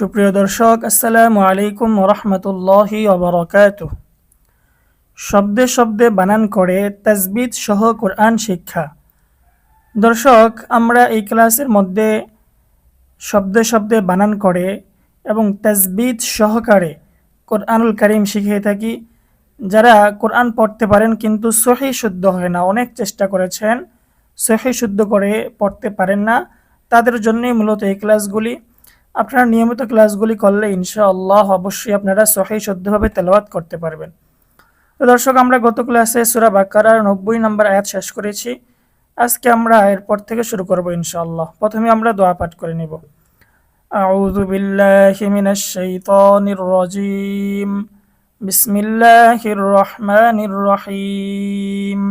সুপ্রিয় দর্শক, আসসালামু আলাইকুম রহমতুল্লাহি অবরকাত শব্দে শব্দে বানান করে তাজবিদ সহ কোরআন শিক্ষা। দর্শক, আমরা এই ক্লাসের মধ্যে শব্দে শব্দে বানান করে এবং তাজবিদ সহকারে কোরআনুল করিম শিখিয়ে থাকি। যারা কোরআন পড়তে পারেন কিন্তু সহি শুদ্ধ হয় না, অনেক চেষ্টা করেছেন, সহি শুদ্ধ করে পড়তে পারেন না, তাদের জন্যই মূলত এই ক্লাসগুলি। আপনারা নিয়মিত ক্লাসগুলি করলে ইনশাআল্লাহ অবশ্যই আপনারা সহি শুদ্ধভাবে তেলাওয়াত করতে পারবেন তো দর্শক আমরা গত ক্লাসে সুরা বাক্কারার নব্বই নম্বর আয়াত শেষ করেছি আজকে আমরা এরপর থেকে শুরু করব ইনশাআল্লাহ প্রথমে আমরা দোয়া পাঠ করে নিব أعوذ بالله من الشيطان الرجيم بسم الله الرحمن الرحيم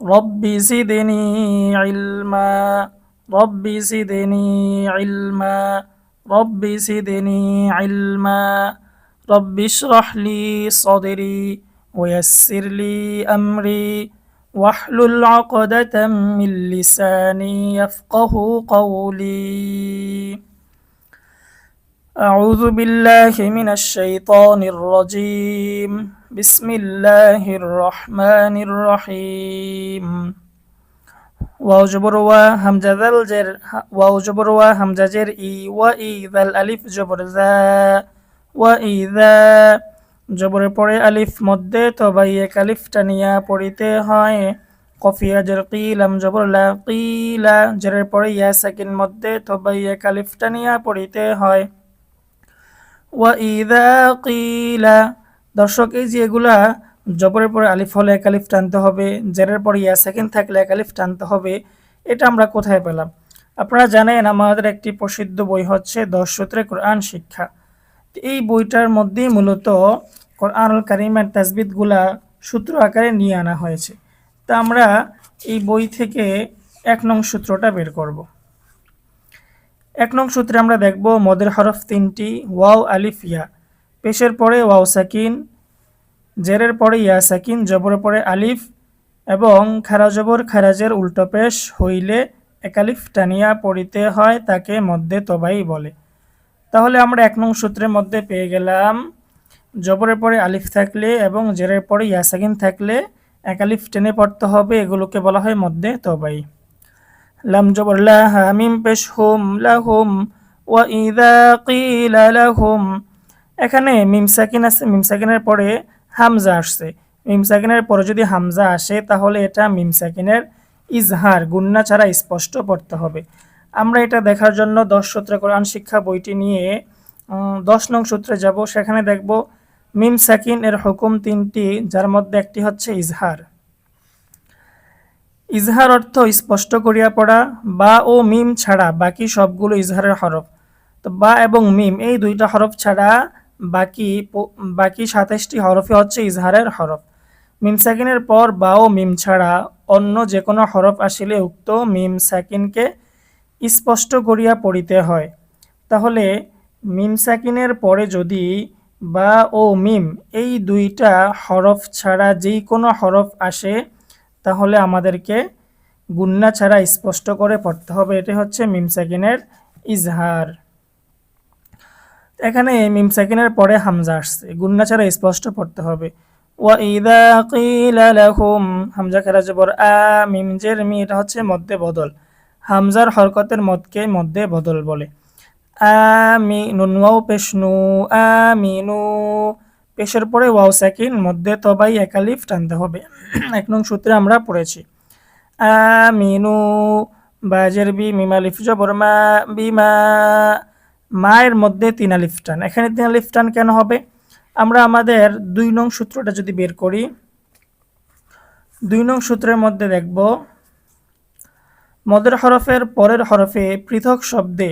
رب زدني علما رب زدني علما. رب زدني علما. رب اشرح لي صدري ويسر لي أمري. واحلل عقدة من لساني يفقه قولي. أعوذ بالله من الشيطان الرجيم. بسم الله الرحمن الرحيم. ওয়াও জবর ওয়া হামজা জাল জের ওয়াও জবর ওয়া হামজা জের ই ওয়া ই জাল আলিফ জবর জা ওয়া ই জা জবরের পরে আলিফ মধ্যে তবাই এক আলিফটা নিয়া পড়িতে হয় কফিয়া জের কিলাম জবর লা কিলা জেরের পরে ইয়া সাকিন মধ্যে তবাই এক আলিফটা নিয়া পড়িতে হয় ওয়া ইদা কিলা দর্শক এই যে এগুলা জবরের পরে আলিফ হলে এক আলিফ টানতে হবে, জেরের পরে ইয়া সেকেন্ড থাকলে এক আলিফ টানতে হবে, এটা আমরা কোথায় পেলাম? আপনারা জানেন আমাদের একটি প্রসিদ্ধ বই হচ্ছে দশ সূত্রে কোরআন শিক্ষা। এই বইটার মধ্যেই মূলত কোরআনুল কারিমের তাজবিদগুলা সূত্র আকারে নিয়ে আনা হয়েছে। তা আমরা এই বই থেকে এক নং সূত্রটা বের করব। এক নং সূত্রে আমরা দেখব মদের হরফ তিনটি, ওয়াও আলিফ ইয়া। পেশের পরে ওয়াও সাকিন জেরের পরে ইয়া সাকিন জবরের পরে আলিফ এবং খারাজবর খারাজের উল্টো পেশ হইলে একালিফ টানিয়া পড়িতে হয় তাকে মধ্যে তবাই বলে। তাহলে আমরা এক নং সূত্রের মধ্যে পেয়ে গেলাম, জবরের পরে আলিফ থাকলে এবং জেরের পরে ইয়াসাকিন থাকলে একালিফ টেনে পড়তে হবে, এগুলোকে বলা হয় মধ্যে তবাই। লাম জবর লা হামিম পেশ হুম লাহুম ওয়া ইদা কিলা লাহুম। এখানে মিম সাকিন আছে, মিম সাকিনের পরে হামজা আসছে। মিম সাকিনের পরে যদি হামজা আসে, তাহলে এটা মিম সাকিনের ইজহার, গুন্না ছাড়া স্পষ্ট পড়তে হবে। আমরা এটা দেখার জন্য দশ সূত্রে কোরআন শিক্ষা বইটি নিয়ে দশ নং সূত্রে যাব। সেখানে দেখব মিম সাকিন এর হুকুম তিনটি, যার মধ্যে একটি হচ্ছে ইজহার। ইজহার অর্থ স্পষ্ট করিয়া পড়া, বা ও মিম ছাড়া বাকি সবগুলো ইজহারের হরফ। তো বা এবং মিম, এই দুইটা হরফ ছাড়া বাকি বাকি সাতাশটি হরফে হচ্ছে ইজহারের হরফ। মিম সাকিনের পর বা ও মিম ছাড়া অন্য যে কোনো হরফ আসিলে উক্ত মিম সাকিনকে স্পষ্ট করিয়া পড়িতে হয়। তাহলে মিম সাকিনের পরে যদি বা ও মিম এই দুইটা হরফ ছাড়া যেই কোনো হরফ আসে, তাহলে আমাদেরকে গুন্না ছাড়া স্পষ্ট করে পড়তে হবে। এটি হচ্ছে মিম সাকিনের ইজহার। এখানে মিম সাকিনের পরে হামজা আসছে। গুন্না ছাড়া স্পষ্ট পড়তে হবে। ওয়া ইদা কিলা লাহুম, হামজা খেরা জবর, আ, মিম, জের, মি, এটা হচ্ছে মধ্যে বদল। হামজার হরকতের মদকে মধ্যে বদল বলে। আমি নুন, ওয়াও, পেশ, নু আমিনু পেশের পরে ওয়াও, সাকিন, মধ্যে তবাই একালিফ টানতে হবে। এক নং সূত্রে আমরা পড়েছি। আমিনু বাজের, বি মিমালিফ জবর, মা বিমা মায়ের মধ্যে তিন আলিফ টান। এখানে তিন আলিফ টান কেন হবে? আমরা আমাদের দুই নং সূত্রটা যদি বের করি, দুই নং সূত্রের মধ্যে দেখব, মদের হরফের পরের হরফে পৃথক শব্দে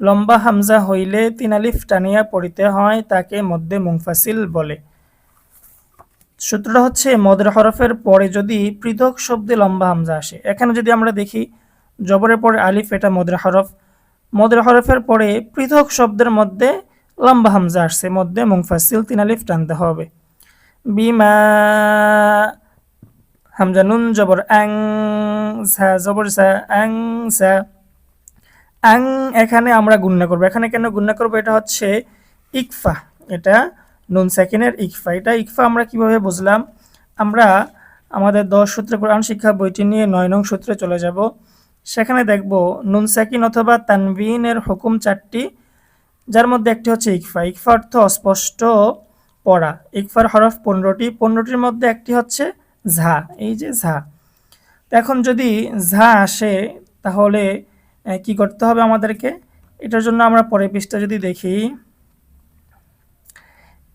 লম্বা হামজা হইলে তিন আলিফ টানিয়া পড়িতে হয়, তাকে মধ্যে মুংফাসিল বলে। সূত্রটা হচ্ছে, মদের হরফের পরে যদি পৃথক শব্দে লম্বা হামজা আসে, এখানে যদি আমরা দেখি, জবরের পরে আলিফ, এটা মদের হরফ। মদের হরফের পরে পৃথক শব্দের মধ্যে লম্বা হামজা আসছে, মধ্যে মুংফাসিল তিন আলিফ টানতে হবে। বিমা, হামজা নুন, জবর অ্যাং ঝা, জবর ঝা অ্যাং ঝা। আং এখানে আমরা গুণনা করব। এখানে কেন গুণনা করব? এটা হচ্ছে ইকফা। এটা নুন সেকেন্ডের ইকফা। এটা ইকফা আমরা কীভাবে বুঝলাম? আমরা আমাদের দশ সূত্রে কোরআন শিক্ষা বইটি নিয়ে নয় নং সূত্রে চলে যাব। সেখানে দেখব নুন সাকিন অথবা তানবিনের হুকুম চারটি, যার মধ্যে একটি হচ্ছে ইকফা। ইকফা অর্থ অস্পষ্ট পড়া। ইকফার হরফ পনেরোটি, পনেরোটির মধ্যে একটি হচ্ছে ঝা, এই যে ঝা। এখন যদি ঝা আসে, তাহলে কি করতে হবে আমাদেরকে? এটার জন্য আমরা পরে পৃষ্ঠা যদি দেখি।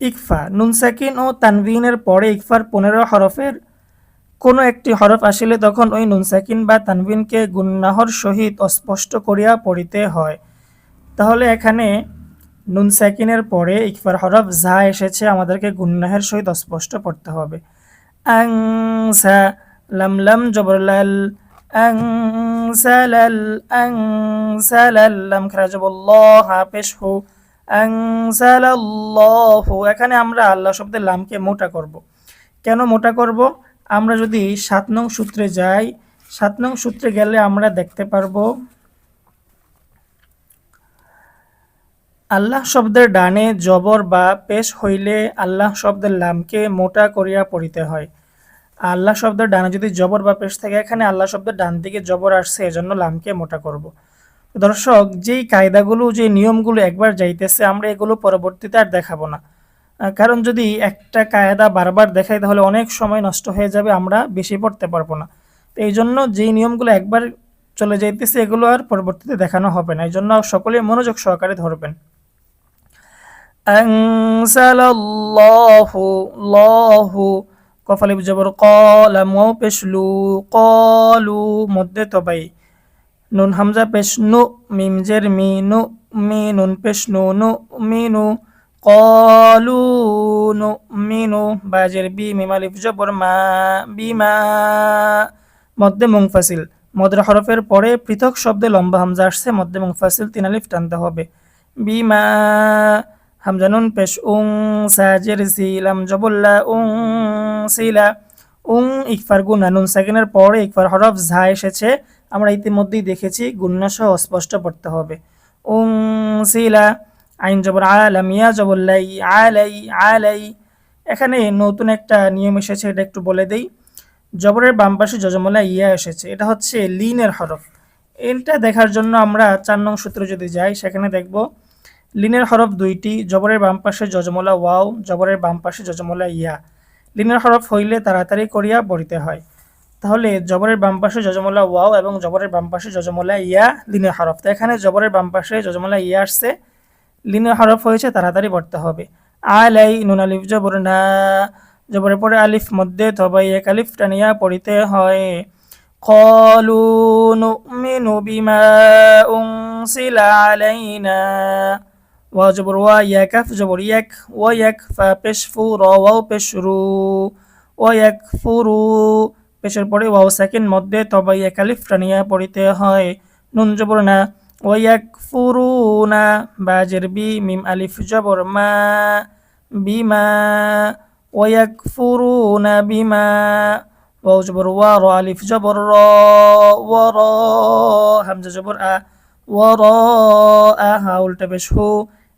ইকফা, নুন সাকিন ও তানবিনের পরে ইকফার পনেরো হরফের কোনো একটি হরফ আসিলে তখন ওই নুন সাকিন বা তানবিনকে গুন্নাহর সহিত অস্পষ্ট করিয়া পড়িতে হয়। তাহলে এখানে নুন সাকিনের পরে ইকফার হরফ যা এসেছে আমাদেরকে গুন্নাহের সহিত অস্পষ্ট পড়তে হবে। আং সা লাম লাম জবরলাল, আং সালাল আং সালাল লাম খারা জবল্লাহ পেশ হু আং সালাল্লাহু এখানে আমরা আল্লাহ শব্দের লামকে মোটা করব। কেন মোটা করব? আমরা যদি সাত নং সূত্রে যাই, সাত নং সূত্রে গেলে আমরা দেখতে পারব, আল্লাহ শব্দের ডানে জবর বা পেশ হইলে আল্লাহ শব্দের লামকে মোটা করিয়া পড়িতে হয় আল্লাহ শব্দের ডানে যদি জবর বা পেশ থাকে, এখানে আল্লাহ শব্দের ডান দিকে জবর আসছে, এজন্য লামকে মোটা করব। দর্শক, যেই কায়দাগুলো, যে নিয়মগুলো একবার যাইতেছে, আমরা এগুলো পরবর্তীতে আর দেখাবো না কারণ যদি একটা কায়দা বারবার দেখাই তাহলে অনেক সময় নষ্ট হয়ে যাবে, আমরা বেশি পড়তে পারব না। তো এই জন্য যেই নিয়মগুলো একবার চলে যাইতেছে, এগুলো আর পরবর্তীতে দেখানো হবে না। এই জন্য সকলে মনোযোগ সহকারে ধরবেন। কফালিব জবর কলাম পেশলু কলু মধ্যে তবাই। নুন হামজা পেশ নু মিমজের মি নু, মি নুন নু মিনু নু মিনু বাজের বি মিমালিফ জবর মা বিমা মধ্যে মুংফাসিল মদের হরফের পরে পৃথক শব্দে লম্বা হামজা আসছে মধ্যে মুংফাসিল তিন আলিফ টানতে হবে। বিমা হামজানুন পেশ, উং সাজের সিলাম জবুল্লা উং সিলা উং ইকফার গুনা নুন সেকেন্ডের পরে ইকফার হরফ ঝা এসেছে, আমরা ইতিমধ্যেই দেখেছি গুন্না সহ স্পষ্ট পড়তে হবে। উং সিলা আইন জবর আলাম ইয়া জবল্লাই আলাই আলাই। এখানে নতুন একটা নিয়ম এসেছে, এটা একটু বলে দেই। জবরের বাম পাশে যজমলা ইয়া এসেছে, এটা হচ্ছে লিনের হরফ। এটা দেখার জন্য আমরা চার নং সূত্র যদি যাই, সেখানে দেখব, লিনের হরফ দুইটি, জবরের বাম পাশে যজমলা ওয়াও, জবরের বাম পাশে যজমলা ইয়া। লিনের হরফ হইলে তাড়াতাড়ি করিয়া পড়িতে হয়। তাহলে জবরের বাম পাশে যজমলা ওয়াও এবং জবরের বাম পাশে যজমলা ইয়া, লিনের হরফ। তো এখানে জবরের বাম পাশে যজমলা ইয়া আসছে। লিনের হরফ হয়েছে, তাড়াতাড়ি পড়তে হবে। আলাই নুন আলিফ জবর না জবরের পরে আলিফ মধ্যে তবাই এক আলিফ টানিয়া পড়িতে হয়। কলু নুমিনু বিমা উংসিলা আলাইনা, ওয়া জবর ওয়া ইয়া কাফ জবর ইয়াক ওয়া ইয়াক ফা পেশ ফু র, ওয়াও পেশ রু, ওয়া ইয়াক ফুরু পেশের পরে ওয়াও সেকেন্ড মধ্যে তবাই এক আলিফ টানিয়া পড়িতে হয়। নুন জবর না ওয়া ইয়াক ফুরু না বাজের বি মিম আলিফ জবর মা বিমা ওয়া ইয়াক ফুরু না বিমা ওয়াও জবর ওয়া র আলিফ জবর র ওয়া র হামজা জবর আ ওয়া র আ হা. উল্টা পেশ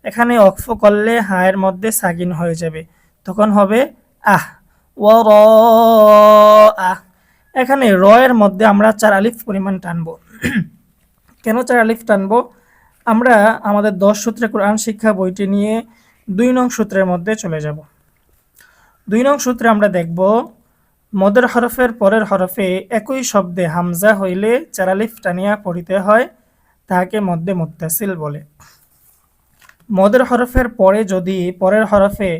এখানে অক্ফ করলে হায়ের মধ্যে সাগিন হয়ে যাবে। তখন হবে আহ ও র আহ, এখানে র এর মধ্যে আমরা চার আলিফ পরিমাণ টানবো। কেন চার আলিফ টানবো? আমরা আমাদের দশ সূত্রে কোরআন শিক্ষা বইটি নিয়ে দুই নং সূত্রের মধ্যে চলে যাব। দুই নং সূত্রে আমরা দেখব, মদের হরফের পরের হরফে একই শব্দে হামজা হইলে চারালিফ টানিয়া পড়িতে হয়, তাহাকে মধ্যে মুত্তাসিল বলে। মদের হরফের পরে যদি পরের হরফে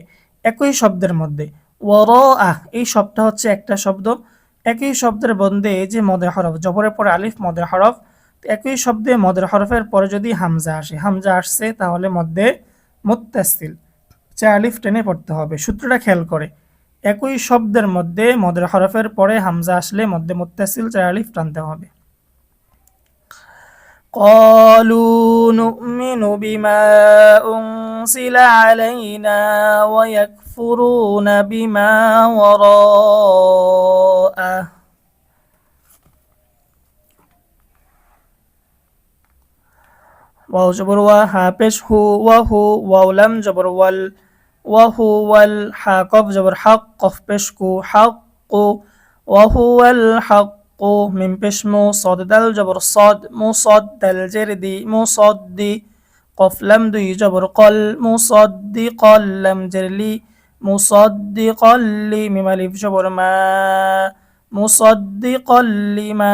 একই শব্দের মধ্যে ওর আহ এই শব্দটা হচ্ছে একটা শব্দ, একই শব্দের বন্ধে যে মদের হরফ, জবরের পরে আলিফ মদের হরফ একই শব্দে মদের হরফের পরে যদি হামজা আসে হামজা আসছে তাহলে মধ্যে মোত্তাসিল চা আলিফ টেনে পড়তে হবে সূত্রটা খেয়াল করে একই শব্দের মধ্যে মদের হরফের পরে হামজা আসলে মধ্যে মোত্তাসিল চা আলিফ টানতে হবে قالوا نؤمن بما أنزل علينا ويكفرون بما وراءه واو جبر و ها پیش هو و هو واو لم جبر ول وهو الحق جبر حق قف بشكو حق وهو الحق من بشمو صاد دل جبر صاد مصاد دل جردي مصدي قف لم دي جبر قل مصدقا لم جرلي مصدقا لي مم جبر ما مصدقا لما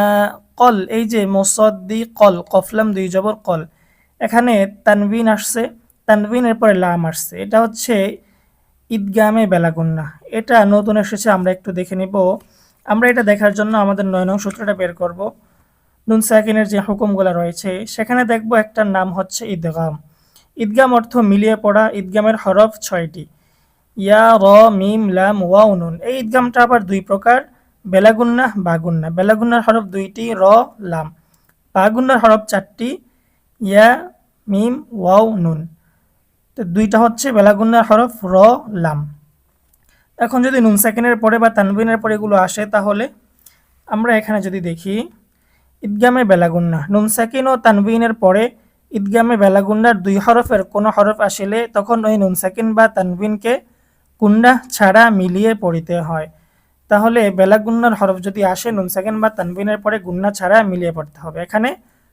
قل اي جي مصدقا قف لم دي جبر قل এখানে তানবিন আসছে, তানবিনের পরে লাম আসছে। এটা হচ্ছে ঈদগামে বেলাগুন্না। এটা নতুন এসেছে, আমরা একটু দেখে নিব। আমরা এটা দেখার জন্য আমাদের নয় নং সূত্রটা বের করব। নুন সাকিনের যে হুকুমগুলো রয়েছে, সেখানে দেখব একটা নাম হচ্ছে ঈদগাম। ঈদগাম অর্থ মিলিয়ে পড়া, ঈদগামের হরফ ছয়টি। ইয়া, র, মিম, লাম ওয়া উনুন এই ঈদগামটা আবার দুই প্রকার, বেলাগুন্না, বাগুন্না। বেলাগুন্নার হরফ দুইটি, র, লাম। বাগুন্নার হরফ চারটি। ইয়া মিম, ওয়াও, নুন। তো দুইটা হচ্ছে বেলাগুন্নার হরফ, র, লাম। এখন যদি নুন সেকেন্ডের পরে বা তানবিনের পরে এগুলো আসে, তাহলে আমরা এখানে যদি দেখি, ঈদগামে বেলাগুন্না। নুন সাকিন ও তানবিনের পরে ঈদগামে বেলাগুন্নার দুই হরফের কোনো হরফ আসিলে তখন ওই নুন সাকিন বা তানবিনকে কুন্ডা ছাড়া মিলিয়ে পড়িতে হয়। তাহলে বেলাগুন্নার হরফ যদি আসে, নুন সেকেন্ড বা তানবিনের পরে গুন্না ছাড়া মিলিয়ে পড়তে হবে। এখানে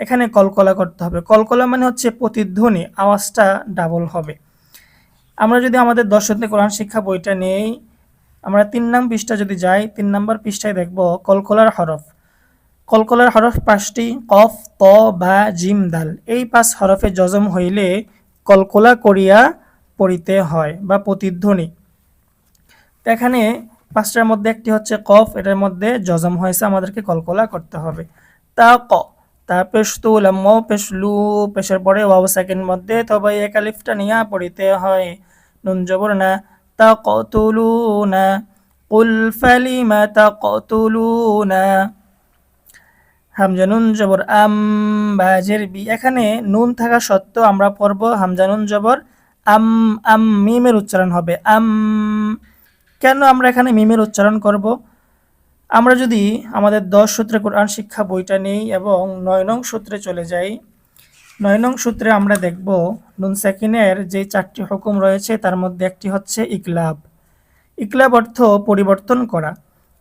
এখানে কলকলা করতে হবে। কলকলা মানে হচ্ছে প্রতিধ্বনি, আওয়াজটা ডাবল হবে। আমরা যদি আমাদের দর্শনে কোরআন শিক্ষা বইটা নেই, আমরা তিন নাম পৃষ্ঠা যদি যাই, তিন নাম্বার পৃষ্ঠায় দেখব কলকলার হরফ। কলকলার হরফ পাঁচটি, কফ, ত বা জিম, দাল। এই পাঁচ হরফে জজম হইলে কলকলা করিয়া পড়িতে হয় বা প্রতিধ্বনি। এখানে পাঁচটার মধ্যে একটি হচ্ছে কফ, এটার মধ্যে জজম হয়েছে, আমাদেরকে কলকলা করতে হবে। তা ক। তা পেশতু লাম্ম পেশলু পেশের পরে ওয়াও সেকেন্ড মধ্যে তবে এক আলিফটা নিয়া পড়িতে হয়। নুন জবর না তা কতুলু না কুল ফালিমা তা কতুলু না হামজানুন জবর, আম বাজের বি, এখানে নুন থাকা সত্ত্বেও আমরা পড়ব হামজানুন জবর, আম আম, মিমের উচ্চারণ হবে। আম, কেন আমরা এখানে মিমের উচ্চারণ করব? আমরা যদি আমাদের দশ সূত্রে কোরআন শিক্ষা বইটা নেই এবং নয় নং সূত্রে চলে যাই, নয় নং সূত্রে আমরা দেখব নুন সাকিনের যে চারটি হুকুম রয়েছে তার মধ্যে একটি হচ্ছে ইকলাব। ইকলাব অর্থ পরিবর্তন করা।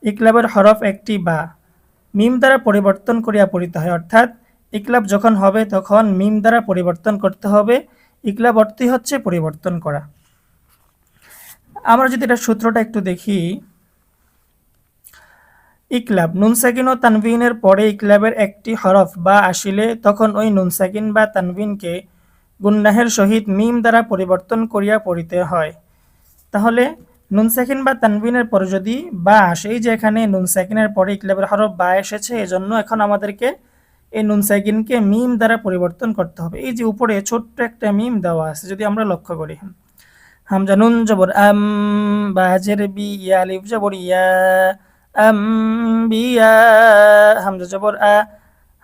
ইকলাবের হরফ একটি বা। মিম দ্বারা পরিবর্তন করিয়া পড়িতে হয়, অর্থাৎ ইকলাব যখন হবে তখন মিম দ্বারা পরিবর্তন করতে হবে। ইকলাব অর্থই হচ্ছে পরিবর্তন করা। আমরা যদি এটা সূত্রটা একটু দেখি। ইকলাব নুন সাকিন ও তানবিনের পরে ইকলাবের একটি হরফ বা আসিলে তখন ওই নুন সাকিন বা তানভিনকে গুন্নাহের সহিত মিম দ্বারা পরিবর্তন করিয়া পড়িতে হয়। তাহলে নুন সাকিন বা তানভিনের পরে যদি বা আসে যে এখানে নুন সাকিনের পরে ইকলাবের হরফ বা এসেছে, এজন্য এখন আমাদেরকে এই নুন সাকিনকে মিম দ্বারা পরিবর্তন করতে হবে। এই যে উপরে ছোট্ট একটা মিম দেওয়া আছে, যদি আমরা লক্ষ্য করি। হামজা নুন জবর আম বা হাজের বি ইয়া আলিফ জবর ইয়া আম বিয়া হামজা জবর আ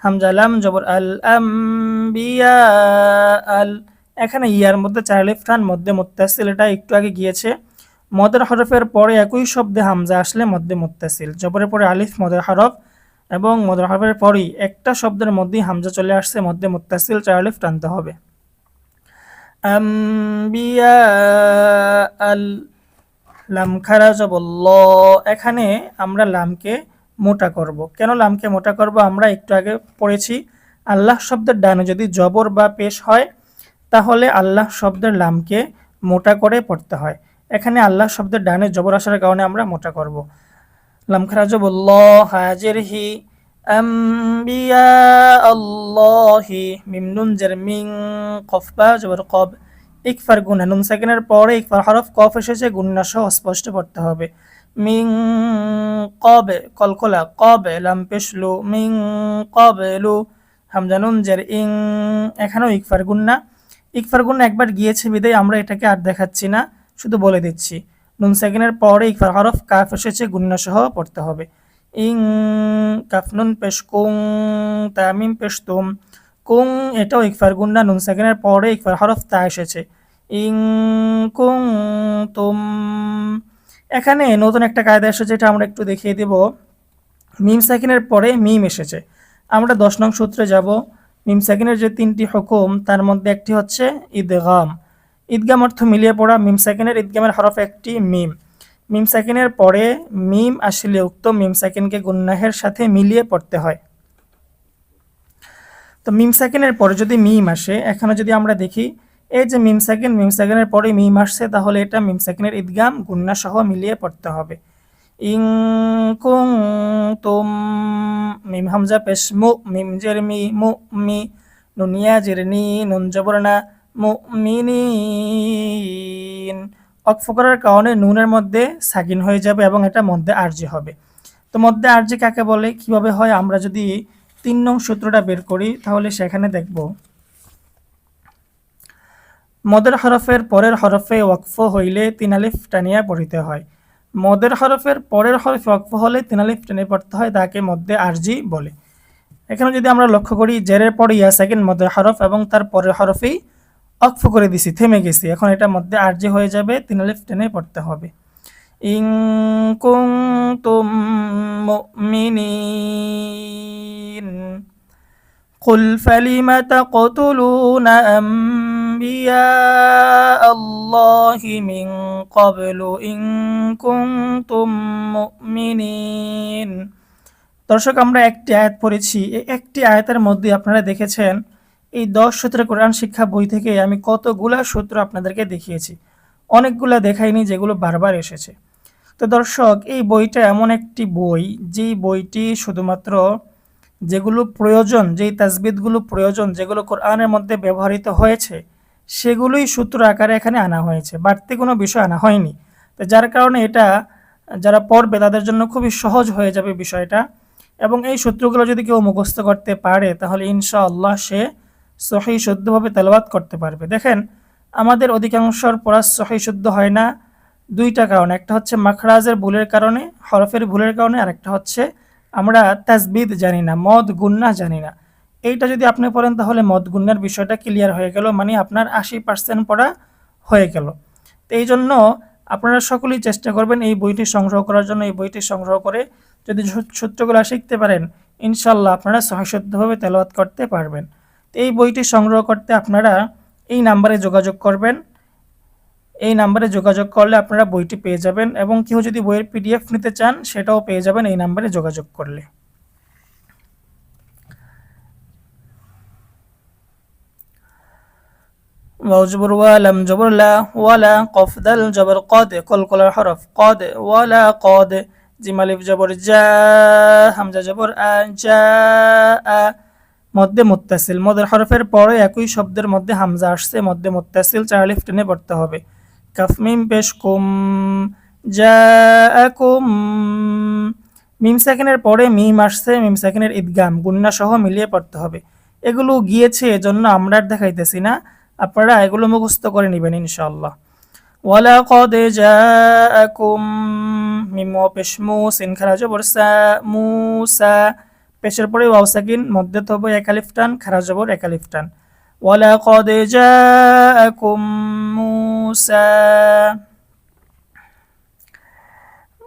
হামজা লাম জবর আল আম বিয়া আল এখানে ইয়ার মধ্যে চার আলিফ টান মধ্যে মুত্তাসিল, এটা একটু আগে গিয়েছে। মদের হরফের পরে একই শব্দে হামজা আসলে মধ্যে মুত্তাসিল। জবরের পরে আলিফ, মদের হরফ এবং মদের হরফের পরই একটা শব্দের মধ্যেই হামজা চলে আসছে, মধ্যে মুত্তাসিল, চার আলিফ টানতে হবে। আম্বিয়া আল লাম খারাজ বলল এখানে আমরা লামকে মোটা করব। কেন লামকে মোটা করব? আমরা একটু আগে পড়েছি, আল্লাহ শব্দের ডানে যদি জবর বা পেশ হয়, তাহলে আল্লাহ শব্দের লামকে মোটা করে পড়তে হয়। এখানে আল্লাহ শব্দের ডানে জবর আসার কারণে আমরা মোটা করব। লাম খারাজ বলল হাজের হি আল্লাহি মিমনুন জের মিং কফবা জবর কব। ইকফার গুনা নুন সেকেন্ডের পরে ইকফার হরফ কফ এসেছে গুন্না সহ স্পষ্ট পড়তে হবে। মিং কবে, কলকলা, কবে, লাম পেশলু, মিং কবেলু, হামজা নুন, জের ইং, এখানেও ইকফার গুন্না ইকফার গুণ একবার গিয়েছে বিদায়, আমরা এটাকে আর দেখাচ্ছি না, শুধু বলে দিচ্ছি। নুন সেকেন্ডের পরে ইকফার হরফ কাফ এসেছে গুন্না সহ পড়তে হবে। ইং কাফনুন পেশ কুং, তামিম, পেশ তুম। কুং এটাও ইকফার গুন্না নুন, সেকেন্ডের পরে ইকফার হরফ তা এসেছে। ইং কুং তুম। এখানে নতুন একটা কায়দা এসেছে, এটা আমরা একটু দেখিয়ে দেব। মিম সেকেন্ডের পরে মিম এসেছে। আমরা দশ নং সূত্রে যাব। মিম সেকেন্ডের যে তিনটি হুকুম, তার মধ্যে একটি হচ্ছে ঈদগাম ঈদগাম অর্থ মিলিয়ে পড়া, মিম সেকেন্ডের ঈদগামের হরফ একটি মিম। মিম সেকেন্ডের পরে মিম আসলে উক্ত মিম সেকেন্ডকে গুন্নাহের সাথে মিলিয়ে পড়তে হয়। তো মিম সেকেন্ডের পরে যদি মিম আসে, এখানে যদি আমরা দেখি, এই যে মিম সেকেন্ড, মিম সেকেন্ডের পরে মিম আসছে, তাহলে এটা মিম সেকেন্ডের ঈদগাম গুন্না সহ মিলিয়ে পড়তে হবে। ইং কুং তুম, মিম হামজা পেশ মু, মিম জের মি, মু মি নুনিয়া জের নি নুন জবরনা, মু মিনিন অক্ফ করার কারণে নুনের মধ্যে সাকিন হয়ে যাবে এবং এটা মধ্যে আরজি হবে। তো মধ্যে আরজি কাকে বলে, কীভাবে হয়, আমরা যদি তিন নং সূত্রটা বের করি, তাহলে সেখানে দেখব। মদের হরফের পরের হরফে ওয়াকফ হইলে তিন আলিফ টানিয়া পড়িতে হয়। মদের হরফের পরের হরফে ওয়াকফ হলে তিন আলিফ পড়তে হয়, তাকে মধ্যে আরজি বলে। এখানে যদি আমরা লক্ষ্য করি, জেরের পরে ইয়া সেকেন্ড মদের হরফ এবং তার পরের হরফেই অক্ফ করে দিছি, থেমে গেছি। এখন এটা মধ্যে আরজি হয়ে যাবে, তিন আলিফ টেনে পড়তে হবে। ইং কুং তুম قل فلم تقتلون أنبياء الله من قبل إن كنتم مؤمنين দর্শক আমরা একটি আয়াত পড়েছি এই একটি আয়াতের মধ্যে আপনারা দেখেছেন এই দশ সূত্রের কোরআন শিক্ষা বই থেকে আমি কতগুলা সূত্র আপনাদেরকে দেখিয়েছি অনেকগুলা দেখাইনি যেগুলো বারবার এসেছে তো দর্শক এই বইটা এমন একটি বই যেই বইটি শুধুমাত্র যেগুলো প্রয়োজন, যেই তাজবিদগুলো প্রয়োজন, যেগুলো কোরআনের মধ্যে ব্যবহৃত হয়েছে, সেগুলোই সূত্র আকারে এখানে আনা হয়েছে। বাড়তি কোনো বিষয় আনা হয়নি। তো যার কারণে এটা, যারা পড়বে তাদের জন্য খুবই সহজ হয়ে যাবে বিষয়টা। এবং এই সূত্রগুলো যদি কেউ মুখস্থ করতে পারে, তাহলে ইনশাআল্লাহ সে সহি শুদ্ধভাবে তেলাবাত করতে পারবে। দেখেন, আমাদের অধিকাংশর পড়া সহি শুদ্ধ হয় না। দুইটা কারণ, একটা হচ্ছে মাখরাজের ভুলের কারণে, হরফের ভুলের কারণে আর একটা হচ্ছে আমরা তাজবিদ জানি না, মদ গুন্না জানি না। এইটা যদি আপনি পড়েন তাহলে মদ গুন্নার বিষয়টা ক্লিয়ার হয়ে গেল মানে আপনার আশি পার্সেন্ট পড়া হয়ে গেল। তো এই জন্য আপনারা সকলেই চেষ্টা করবেন এই বইটি সংগ্রহ করার জন্য, এই বইটি সংগ্রহ করে যদি সূত্রগুলো শিখতে পারেন, ইনশাল্লাহ আপনারা সহসুদ্ধভাবে তেলাওয়াত করতে পারবেন। তো এই বইটি সংগ্রহ করতে আপনারা এই নাম্বারে যোগাযোগ করবেন। এই নাম্বারে যোগাযোগ করলে আপনারা বইটি পেয়ে যাবেন এবং কেউ যদি বইয়ের পিডিএফ নিতে চান সেটাও পেয়ে যাবেন এই নাম্বারে যোগাযোগ করলে وجبر ولم جبر لا ولا قف دل جبر قد كل كل حرف قد ولا قد জিম আলিফ জবর জা হামজা জবর আ জা আ মধ্যে মুত্তাসিল মদের হরফের পরে একই শব্দের মধ্যে হামজা আসছে মধ্যে মুত্তাসিল চার আলিফ টেনে পড়তে হবে কাফ মিম পেশ কুম জাআকুম মিম সেকেন্ডের পরে মিম আসছে মিম সেকেন্ডের ঈদগাম গুন্না সহ মিলিয়ে পড়তে হবে এগুলো গিয়েছে এজন্য আমরা আর দেখাইতেছি না আপনারা এগুলো মুখস্থ করে নেবেন ইনশাআল্লাহ ولقد جاءكم মিম পেশ মু সিন খারাজ বর্ষা মুসা পেশের পরে ওয়াও সাকিন মধ্যে তবে একালিফ টান খারাজ জবর একালিফ টান ولقد جاءكم موسى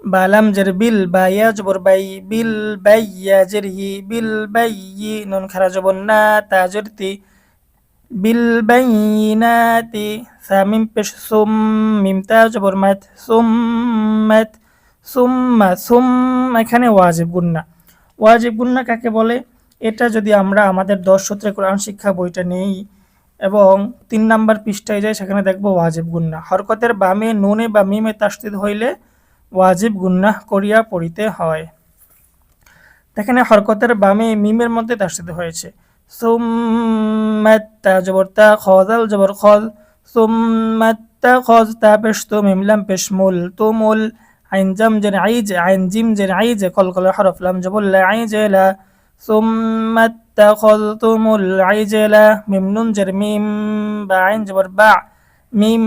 বালাম জের বিল বায়া জবর বাই বিল বাইয়া জেরহি বিল বাইয়ি নুন খারা জবর না তা জরতি বিল বাইনাতি সামিম পেশ সুম মিম তা জবর মাত সুম মাত সুম্মা সুম এখানে ওয়াজিব গুন্না ওয়াজিব গুন্না কাকে বলে এটা যদি আমরা আমাদের দশ সূত্রে কোরআন শিক্ষা বইটা নেই এবং তিন নাম্বার পৃষ্ঠায় যাই, সেখানে দেখব ওয়াজিব গুন্না। হরকতের বামে নুনে বা মিমে তাস্তিদ হইলে ওয়াজিব গুন্না করিয়া পড়িতে হয়। এখানে হরকতের বামে মিমের মধ্যে তাস্তিদ হয়েছে। সুম্মাত্তা জবর তা খজাল জবর খজ সুম্মাত্তা খজ তা পেশ তো মিমলাম পেশ মুল তুমুল। আইন জাম জের আইজ, আইন জিম জের আইজ, কল কল হরফ লাম লা আইজ লা। ثم اتخذتم العجل মিম নুন জের মিম বা আইন জবর বা মিম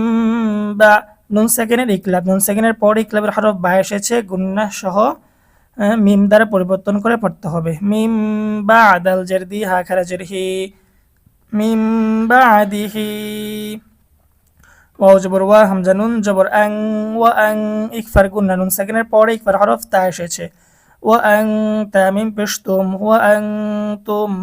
বা নুন সেকেন্ডের ইকলাব নুন সেকেন্ডের পর ইকলাবের হরফ বা এসেছে গুন্না সহ আহ, মিম দ্বারা পরিবর্তন করে পড়তে হবে মিম বা আদাল জের দি হা খারা জের হি মিম বা আদিহি ওয়াও জবর ওয়া হামজা নুন জবর আং ওয়া আং ইকফার গুন্না নুন সেকেন্ডের পরে ইকফার হরফ তা এসেছে ওয়া আং তা মিম পেশতুম ওয়া আং তুম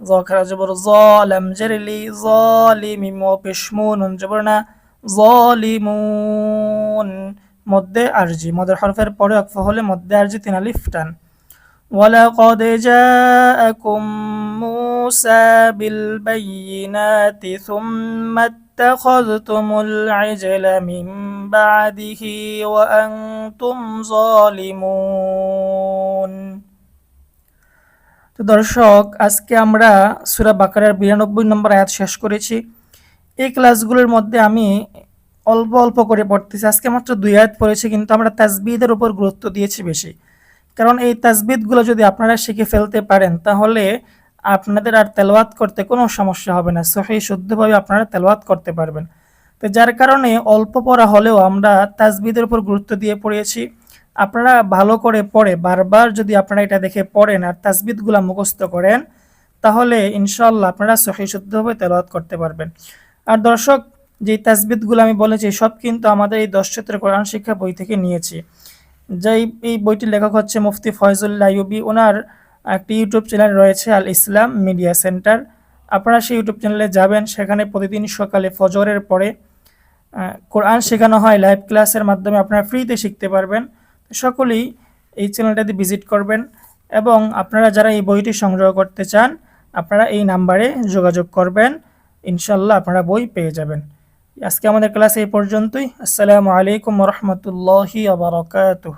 ذكر جبر ظالم جرلي ظالم وبشمون جبرنا ظالمون মধ্যে আরজি মদের হরফের পরে অক্ফ হলে মধ্যে আরজি তিন আলিফ টান ولقد جاءكم موسى بالبينات ثم اتخذتم العجل من بعده وأنتم ظالمون তো দর্শক আজকে আমরা সুরা বাকারার বিরানব্বই নম্বর আয়াত শেষ করেছি এই ক্লাসগুলোর মধ্যে আমি অল্প অল্প করে পড়তেছি আজকে মাত্র দুই আয়াত পড়েছি কিন্তু আমরা তাজবিদের উপর গুরুত্ব দিয়েছি বেশি কারণ এই তাজবিদগুলো যদি আপনারা শিখে ফেলতে পারেন, তাহলে আপনাদের আর তেলাওয়াত করতে কোনো সমস্যা হবে না। সহি, শুদ্ধভাবে আপনারা তেলাওয়াত করতে পারবেন। তো যার কারণে অল্প পড়া হলেও আমরা তাজবিদের উপর গুরুত্ব দিয়ে পড়িয়েছি। আপনারা ভালো করে পড়ে, বারবার যদি আপনারা এটা দেখে পড়েন আর তাজবিদগুলো মুখস্থ করেন, তাহলে ইনশাল্লাহ আপনারা সহি, শুদ্ধভাবে তেলাওয়াত করতে পারবেন। আর দর্শক, যে তাজবিদগুলো আমি বলেছি, সব কিন্তু আমাদের এই দশ ক্ষেত্রে কোরআন শিক্ষা বই থেকে নিয়েছি। যেই এই বইটির লেখক হচ্ছে মুফতি ফয়জুল্লাহ ইউবি ওনার একটি ইউটিউব চ্যানেল রয়েছে আল ইসলাম মিডিয়া সেন্টার। আপনারা সেই ইউটিউব চ্যানেলে যাবেন, সেখানে প্রতিদিন সকালে ফজরের পরে কোরআন শেখানো হয়, লাইভ ক্লাসের মাধ্যমে আপনারা ফ্রিতে শিখতে পারবেন। সকলেই এই চ্যানেলটাতে ভিজিট করবেন এবং আপনারা যারা এই বইটি সংগ্রহ করতে চান, আপনারা এই নাম্বারে যোগাযোগ করবেন। ইনশাল্লাহ আপনারা বই পেয়ে যাবেন। আজকে আমাদের ক্লাস এই পর্যন্তই। আসসালামু আলাইকুম রহমতুল্লাহি আবরকাতুহ